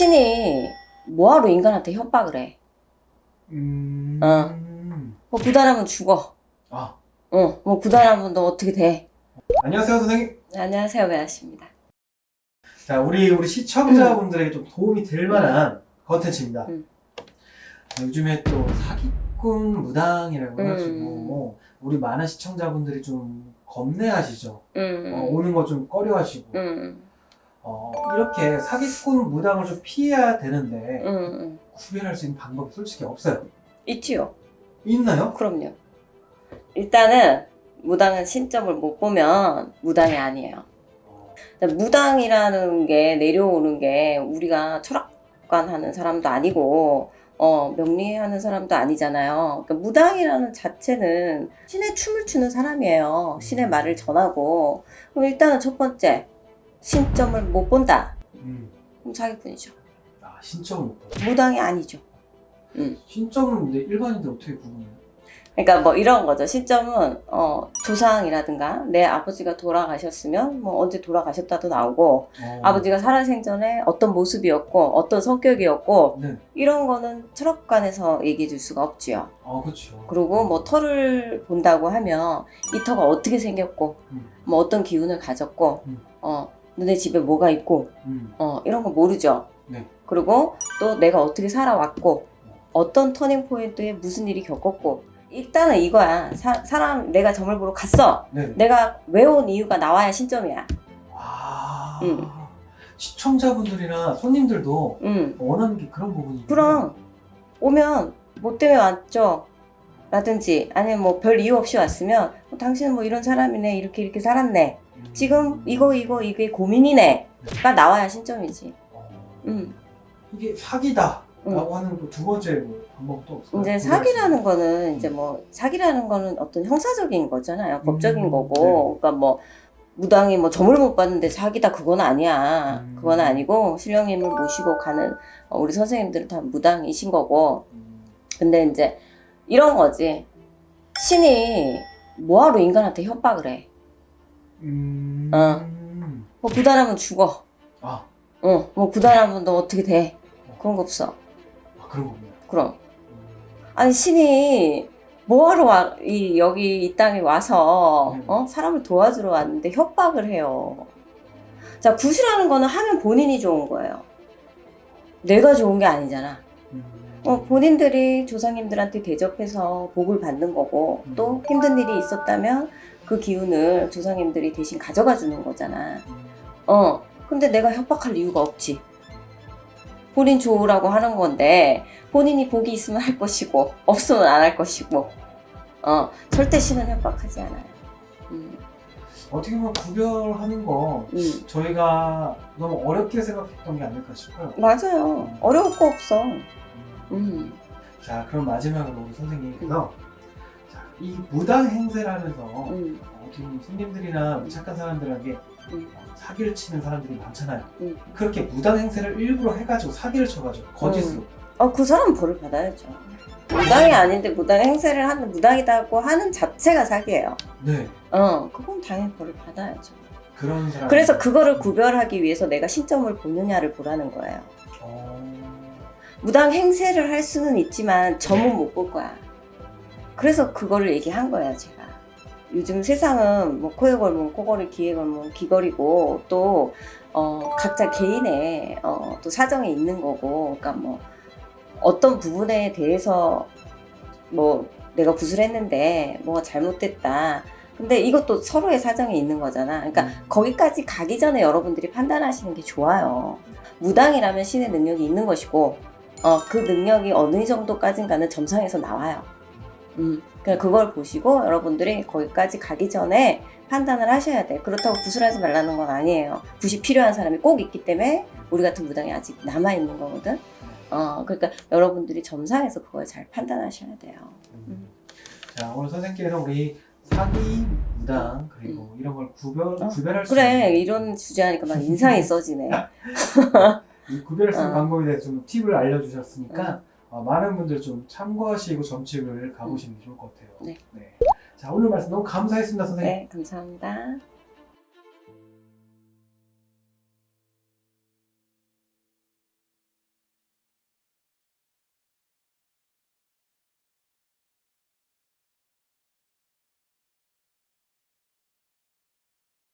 신이 뭐하러 인간한테 협박을 해? 음. 어. 뭐 부단하면 죽어. 아, 어, 뭐 부단하면 너 어떻게 돼? 안녕하세요, 선생님. 네, 안녕하세요, 배아씨입니다. 자, 우리 우리 시청자분들에게 좀 도움이 될 만한 컨텐츠입니다. 음. 요즘에 또 사기꾼 무당이라고 음. 해가지고 우리 많은 시청자분들이 좀 겁내하시죠. 음, 어, 오는 거 좀 꺼려하시고 음, 어, 이렇게 사기꾼 무당을 좀 피해야 되는데 음, 음. 구별할 수 있는 방법이 솔직히 없어요. 있지요. 있나요? 그럼요. 일단은 무당은 신점을 못 보면 무당이 아니에요. 어, 무당이라는 게 내려오는 게 우리가 철학관 하는 사람도 아니고 어, 명리하는 사람도 아니잖아요. 그러니까 무당이라는 자체는 신의 춤을 추는 사람이에요. 신의 말을 전하고. 그럼 일단은 첫 번째, 신점을 못 본다. 음. 그럼 사기꾼이죠. 아, 신점을 못 봐요. 무당이 아니죠. 신점은 근데 일반인들 어떻게 구분해요? 그러니까 뭐 이런 거죠. 신점은 어, 조상이라든가 내 아버지가 돌아가셨으면 뭐 언제 돌아가셨다도 나오고 어. 아버지가 살아생전에 어떤 모습이었고 어떤 성격이었고 네. 이런 거는 철학관에서 얘기해 줄 수가 없지요. 아, 그렇죠. 그리고 뭐 털을 본다고 하면 이 터가 어떻게 생겼고 음. 뭐 어떤 기운을 가졌고 음. 어 너네 집에 뭐가 있고 음. 어 이런 거 모르죠. 네. 그리고 또 내가 어떻게 살아왔고 어떤 터닝 포인트에 무슨 일이 겪었고 일단은 이거야. 사, 사람 내가 점을 보러 갔어. 네. 내가 왜 온 이유가 나와야 신점이야. 아. 음. 시청자분들이나 손님들도 음. 원하는 게 그런 부분이 그럼 오면 뭐 때문에 왔죠? 라든지 아니면 뭐 별 이유 없이 왔으면 어, 당신은 뭐 이런 사람이네 이렇게 이렇게 살았네 음. 지금 이거 이거 이게 고민이네가 나와야 신점이지 어. 음. 이게 사기다. 음. 라고 하는 그 두 번째 뭐 방법도 없어요. 이제 사기라는 거는 이제 뭐 사기라는 거는 어떤 형사적인 거잖아요 법적인 음, 거고 네. 그러니까 뭐 무당이 뭐 점을 못 봤는데 사기다 그건 아니야 음. 그건 아니고 신령님을 모시고 가는 어, 우리 선생님들은 다 무당이신 거고 음. 근데 이제 이런 거지. 신이 뭐하러 인간한테 협박을 해? 음. 어. 뭐 부단하면 죽어. 아, 어, 뭐 부단하면 너 어떻게 돼? 그런 거 없어. 아, 그런 겁니다. 그럼. 음. 아니, 신이 뭐하러 와, 이, 여기 이 땅에 와서, 음. 어? 사람을 도와주러 왔는데 협박을 해요. 자, 구시라는 거는 하면 본인이 좋은 거예요. 내가 좋은 게 아니잖아. 음. 어, 본인들이 조상님들한테 대접해서 복을 받는 거고 음. 또 힘든 일이 있었다면 그 기운을 조상님들이 대신 가져가 주는 거잖아. 음. 어, 근데 내가 협박할 이유가 없지. 본인 좋으라고 하는 건데 본인이 복이 있으면 할 것이고 없으면 안 할 것이고 어, 절대 신은 협박하지 않아요. 음, 어떻게 보면 구별하는 거 음. 저희가 너무 어렵게 생각했던 게 아닐까 싶어요. 맞아요. 어려울 거 없어. 음. 음, 자, 그럼 마지막으로 선생님께서 자, 이 무당 행세를 하면서 음, 어, 지금 손님들이나 우리 착한 사람들에게 음. 어, 사기를 치는 사람들이 많잖아요. 음. 그렇게 무당 행세를 일부러 해가지고 사기를 쳐가지고 거짓으로. 어, 그 사람 벌을 받아야죠. 무당이 아닌데 무당 행세를 하는 무당이다고 하는 자체가 사기예요. 네. 어, 그건 당연히 벌을 받아야죠. 그런 사람. 그래서 그거를 구별하기 위해서 내가 신점을 보느냐를 보라는 거예요. 어... 무당 행세를 할 수는 있지만 점은 못 볼 거야. 그래서 그거를 얘기한 거예요, 제가. 요즘 세상은 뭐 코에 걸면 코걸이, 귀에 걸면 귀걸이고 또 어, 각자 개인의 어, 또 사정이 있는 거고, 그러니까 뭐 어떤 부분에 대해서 뭐 내가 구슬했는데 뭐가 잘못됐다. 근데 이것도 서로의 사정이 있는 거잖아. 그러니까 음. 거기까지 가기 전에 여러분들이 판단하시는 게 좋아요. 무당이라면 신의 능력이 있는 것이고, 어, 그 능력이 어느 정도까지인가는 점상에서 나와요. 음, 그냥 그걸 보시고 여러분들이 거기까지 가기 전에 판단을 하셔야 돼. 그렇다고 구슬하지 말라는 건 아니에요. 굿이 필요한 사람이 꼭 있기 때문에 우리 같은 무당이 아직 남아 있는 거거든. 어, 그러니까 여러분들이 점상에서 그걸 잘 판단하셔야 돼요. 음. 자 오늘 선생님께서 우리 사기, 무당 그리고 이런 걸 구별 어, 구별할 수 그래, 있는 이런 주제 하니까 막 인상이 써지네. 이 구별할 수 있는 어. 방법에 대해서 좀 팁을 알려주셨으니까 어, 많은 분들 좀 참고하시고 점집을 가보시는 게 좋을 것 같아요. 네. 자 오늘 말씀 너무 감사했습니다 선생님. 네, 감사합니다.